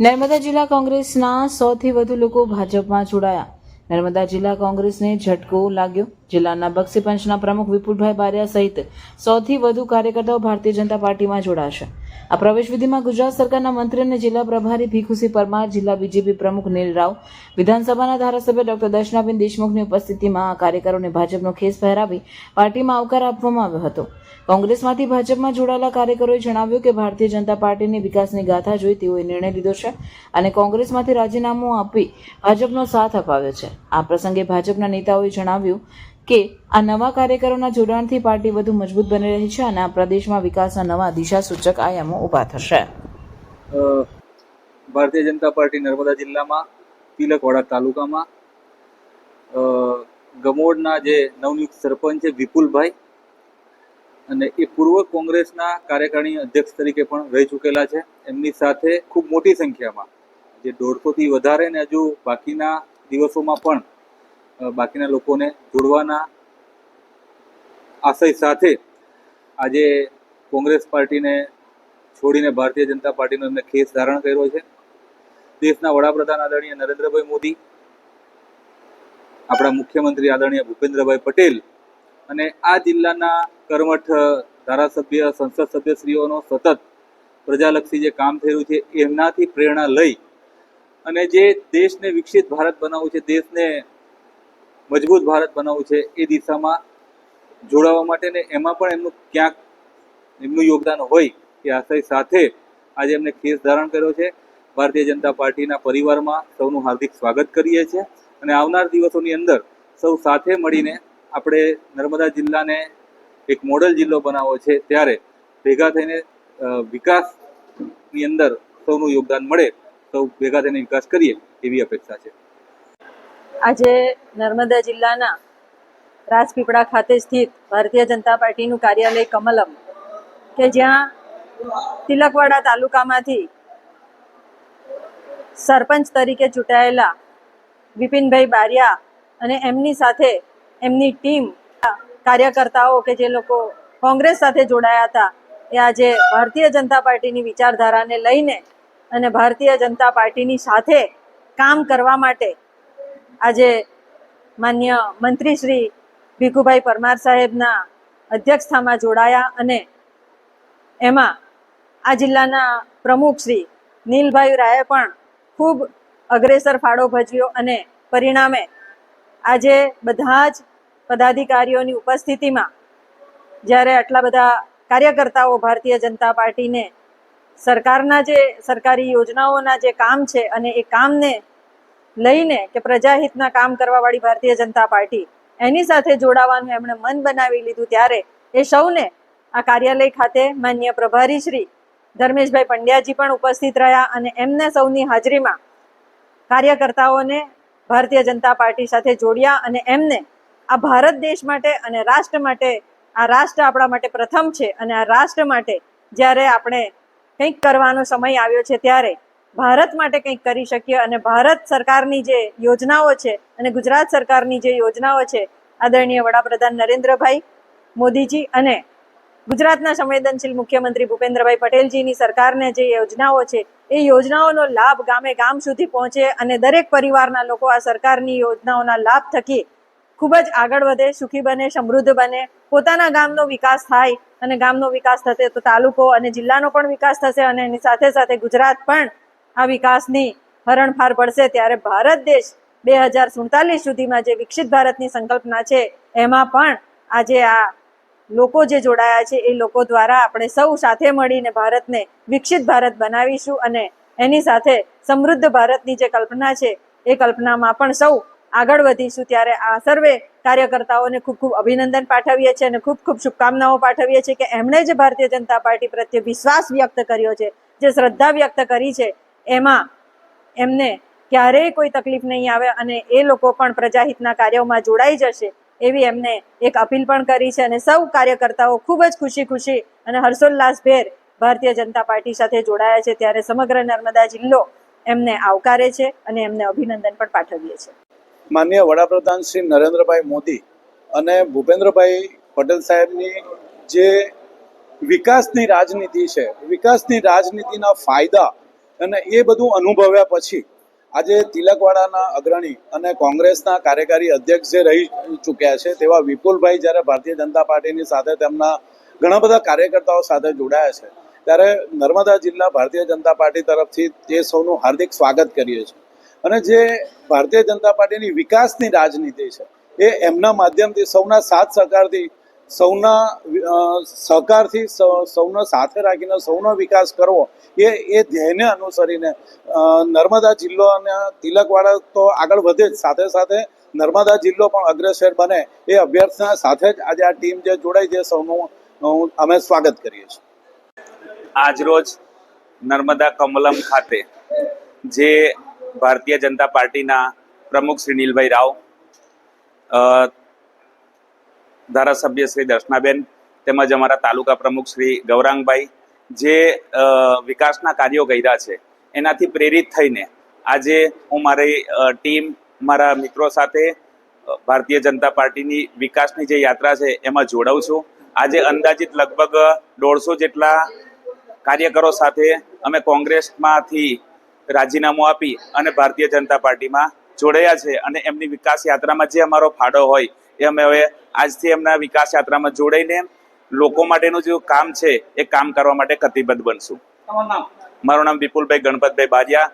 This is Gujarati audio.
નર્મદા જિલ્લા કોંગ્રેસના સૌથી વધુ લોકો ભાજપમાં જોડાયા. નર્મદા જિલ્લા કોંગ્રેસને ઝટકો લાગ્યો. જિલ્લાના બક્ષી પંચના પ્રમુખ વિપુલભાઈ બારિયા સહિત સૌથી વધુ કાર્યકર્તાઓ ભારતીય જનતા પાર્ટીમાં જોડાશે. આ પ્રવેશવિધિમાં ગુજરાત સરકારના મંત્રી અને જિલ્લા પ્રભારી ભીખુસિંહ પરમાર, જિલ્લા બીજેપી પ્રમુખ નીલ રાવ વિધાનસભાના ધારાસભ્ય ડોક્ટર દર્શનાબેન દેશમુખની ઉપસ્થિતિમાં આ કાર્યકરોને ભાજપનો ખેસ પહેરાવી પાર્ટીમાં આવકાર આપવામાં આવ્યો હતો. કોંગ્રેસમાંથી ભાજપમાં જોડાયેલા કાર્યકરોએ જણાવ્યું કે ભારતીય જનતા પાર્ટીની વિકાસની ગાથા જોઈ તેઓએ નિર્ણય લીધો છે અને કોંગ્રેસમાંથી રાજીનામું આપી ભાજપનો સાથ અપાવ્યો છે. આ પ્રસંગે ભાજપના નેતાઓએ જણાવ્યું કે આ નવા કાર્યકરોના જોડાણથી પાર્ટી વધુ મજબૂત બની રહી છે અને આ પ્રદેશમાં વિકાસના નવા દિશાસૂચક આયામો ઊભા થશે. ભારતીય જનતા પાર્ટી નર્મદા જિલ્લામાં, તિલકવાડા તાલુકામાં ગમોડના જે નવનિયુક્ત સરપંચ છે વિપુલભાઈ અને એ પૂર્વ કોંગ્રેસના કાર્યકારી અધ્યક્ષ તરીકે પણ રહી ચૂકેલા છે. એમની સાથે ખૂબ મોટી સંખ્યામાં, જે દોઢસોથી વધારે ને હજુ બાકીના દિવસોમાં પણ બાકીના લોકોને જોડવાના આશય સાથે આજે કોંગ્રેસ પાર્ટીને છોડીને ભારતીય જનતા પાર્ટીનો એમને ખેસ ધારણ કર્યો છે. દેશના વડાપ્રધાન આદરણીય નરેન્દ્રભાઈ મોદી, આપણા મુખ્યમંત્રી આદરણીય ભૂપેન્દ્રભાઈ પટેલ અને આ જિલ્લાના કર્મઠ ધારાસભ્ય, સંસદ સભ્યશ્રીઓનો સતત પ્રજાલક્ષી જે કામ થયું છે, એમનાથી પ્રેરણા લઈ અને જે દેશને વિકસિત ભારત બનાવવું છે, દેશને મજબૂત ભારત બનાવવું છે, એ દિશામાં જોડાવા માટે ને એમાં પણ એમનું ક્યાંક એમનું યોગદાન હોય એ આશય સાથે આજે એમને ખેસ ધારણ કર્યો છે. ભારતીય જનતા પાર્ટીના પરિવારમાં સૌનું હાર્દિક સ્વાગત કરીએ છીએ અને આવનાર દિવસોની અંદર સૌ સાથે મળીને આપણે નર્મદા જિલ્લાને એક મોડલ જિલ્લો બનાવવો છે, ત્યારે ભેગા થઈને વિકાસની અંદર સૌનું યોગદાન મળે, સૌ ભેગા થઈને વિકાસ કરીએ એવી અપેક્ષા છે. આજે નર્મદા જિલ્લાના રાજપીપળા ખાતે સ્થિત ભારતીય જનતા પાર્ટીનું કાર્યાલય કમલમ, કે જ્યાં તિલકવાડા તાલુકામાંથી સરપંચ તરીકે ચૂંટાયેલા વિપિનભાઈ બારિયા અને એમની સાથે એમની ટીમ કાર્યકર્તાઓ કે જે લોકો કોંગ્રેસ સાથે જોડાયા હતા, એ આજે ભારતીય જનતા પાર્ટીની વિચારધારાને લઈને અને ભારતીય જનતા પાર્ટીની સાથે કામ કરવા માટે આજે માન્ય મંત્રી શ્રી ભીખુભાઈ પરમાર સાહેબના અધ્યક્ષતામાં જોડાયા અને એમાં આ જિલ્લાના પ્રમુખ શ્રી નીલભાઈ રાયે પણ ખૂબ અગ્રેસર ફાળો ભજવ્યો અને પરિણામે આજે બધા જ પદાધિકારીઓની ઉપસ્થિતિમાં જ્યારે આટલા બધા કાર્યકર્તાઓ ભારતીય જનતા પાર્ટીને સરકારના જે સરકારી યોજનાઓના જે કામ છે અને એ કામને લઈને કે પ્રજાહિતના કામ કરવાવાળી ભારતીય જનતા પાર્ટી એની સાથે જોડાવાનું એમણે મન બનાવી લીધું ત્યારે એ સૌને આ કાર્યાલય ખાતે માન્ય પ્રભારી શ્રી ધર્મેશભાઈ પંડ્યાજી પણ ઉપસ્થિત રહ્યા અને એમને સૌની હાજરીમાં કાર્યકર્તાઓને ભારતીય જનતા પાર્ટી સાથે જોડ્યા અને એમને આ ભારત દેશ માટે અને રાષ્ટ્ર માટે, આ રાષ્ટ્ર આપણા માટે પ્રથમ છે અને આ રાષ્ટ્ર માટે જ્યારે આપણે કંઈક કરવાનો સમય આવ્યો છે ત્યારે ભારત માટે કંઈક કરી શકીએ અને ભારત સરકારની જે યોજનાઓ છે અને ગુજરાત સરકારની જે યોજનાઓ છે, આદરણીય વડાપ્રધાન નરેન્દ્રભાઈ મોદીજી અને ગુજરાતના સંવેદનશીલ મુખ્યમંત્રી ભૂપેન્દ્રભાઈ પટેલજીની સરકારને જે યોજનાઓ છે, એ યોજનાઓનો લાભ ગામે ગામ સુધી પહોંચે અને દરેક પરિવારના લોકો આ સરકારની યોજનાઓના લાભ થકી ખૂબ જ આગળ વધે, સુખી બને, સમૃદ્ધ બને, પોતાના ગામનો વિકાસ થાય અને ગામનો વિકાસ થશે તો તાલુકો અને જિલ્લાનો પણ વિકાસ થશે અને એની સાથે સાથે ગુજરાત પણ આ વિકાસની હરણફાર પડશે. ત્યારે ભારત દેશ બે હજાર સુડતાલીસ સુધીમાં જે વિકસિત ભારતની સંકલ્પના છે, એમાં પણ આજે આ લોકો જે જોડાયા છે, એ લોકો દ્વારા આપણે સૌ સાથે મળીને ભારતને વિકસિત ભારત બનાવીશું અને એની સાથે સમૃદ્ધ ભારતની જે કલ્પના છે, એ કલ્પનામાં પણ સૌ આગળ વધીશું ત્યારે આ સર્વે કાર્યકર્તાઓને ખૂબ ખૂબ અભિનંદન પાઠવીએ છીએ અને ખૂબ ખૂબ શુભકામનાઓ પાઠવીએ છીએ કે એમણે જે ભારતીય જનતા પાર્ટી પ્રત્યે વિશ્વાસ વ્યક્ત કર્યો છે, જે શ્રદ્ધા વ્યક્ત કરી છે, એમાં એમને ક્યારેય કોઈ તકલીફ નહીં આવે અને એ લોકો પણ પ્રજાહિતના કાર્યોમાં જોડાઈ જશે એવી એમને એક અપીલ પણ કરી છે અને સૌ કાર્યકર્તાઓ ખૂબ જ ખુશી ખુશી અને હર્ષોલ્લાસભેર ભારતીય જનતા પાર્ટી સાથે જોડાયા છે. ત્યારે સમગ્ર નર્મદા જિલ્લો એમને આવકારે છે અને એમને અભિનંદન પણ પાઠવીએ છીએ. માનનીય વડાપ્રધાન શ્રી નરેન્દ્રભાઈ મોદી અને ભૂપેન્દ્રભાઈ પટેલ સાહેબની જે વિકાસની રાજનીતિ છે, વિકાસની રાજનીતિના ફાયદા અને એ બધું અનુભવ્યા પછી આજે તિલકવાડાના અગ્રણી અને કોંગ્રેસના કાર્યકારી અધ્યક્ષ જે રહી ચૂક્યા છે તેવા વિપુલભાઈ જ્યારે ભારતીય જનતા પાર્ટીની સાથે તેમના ઘણા બધા કાર્યકર્તાઓ સાથે જોડાયા છે, ત્યારે નર્મદા જિલ્લા ભારતીય જનતા પાર્ટી તરફથી તે સૌનું હાર્દિક સ્વાગત કરીએ છીએ. અને જે ભારતીય જનતા પાર્ટીની વિકાસની રાજનીતિ છે, એ એમના માધ્યમથી સૌના સાથ સહકારથી, સૌના સહકારથી સૌનો સાથે રાખીને સૌનો વિકાસ કરવો, એ એ ધ્યેયને અનુસરીને નર્મદા જિલ્લો અને તિલકવાડા તો આગળ વધે જ, સાથે સાથે નર્મદા જિલ્લો પણ અગ્રસર બને, એ અભ્યર્થના સાથે જ આજે આ ટીમ જે જોડાઈ છે, સૌનું અમે સ્વાગત કરીએ છીએ. આજરોજ નર્મદા કમલમ ખાતે જે ભારતીય જનતા પાર્ટીના પ્રમુખ શ્રી નીલભાઈ રાવ ધારાસભ્ય શ્રી દર્શનાબેન તેમજ અમારા તાલુકા પ્રમુખ શ્રી ગૌરાંગભાઈ જે વિકાસના કાર્યો કર્યા છે, એનાથી પ્રેરિત થઈને આજે હું મારી ટીમ મારા મિત્રો સાથે ભારતીય જનતા પાર્ટીની વિકાસની જે યાત્રા છે એમાં જોડાઉં છું. આજે અંદાજિત લગભગ દોઢસો જેટલા કાર્યકરો સાથે અમે કોંગ્રેસમાંથી રાજીનામું આપી અને ભારતીય જનતા પાર્ટીમાં જોડાયા છે અને એમની વિકાસ યાત્રામાં જે અમારો ફાળો હોય એ અમે હવે આજથી એમના વિકાસ યાત્રામાં જોડાઈને લોકો માટેનું જે કામ છે એ કામ કરવા માટે કતિબદ્ધ બનશું. મારું નામ વિપુલભાઈ ગણપતભાઈ બારિયા.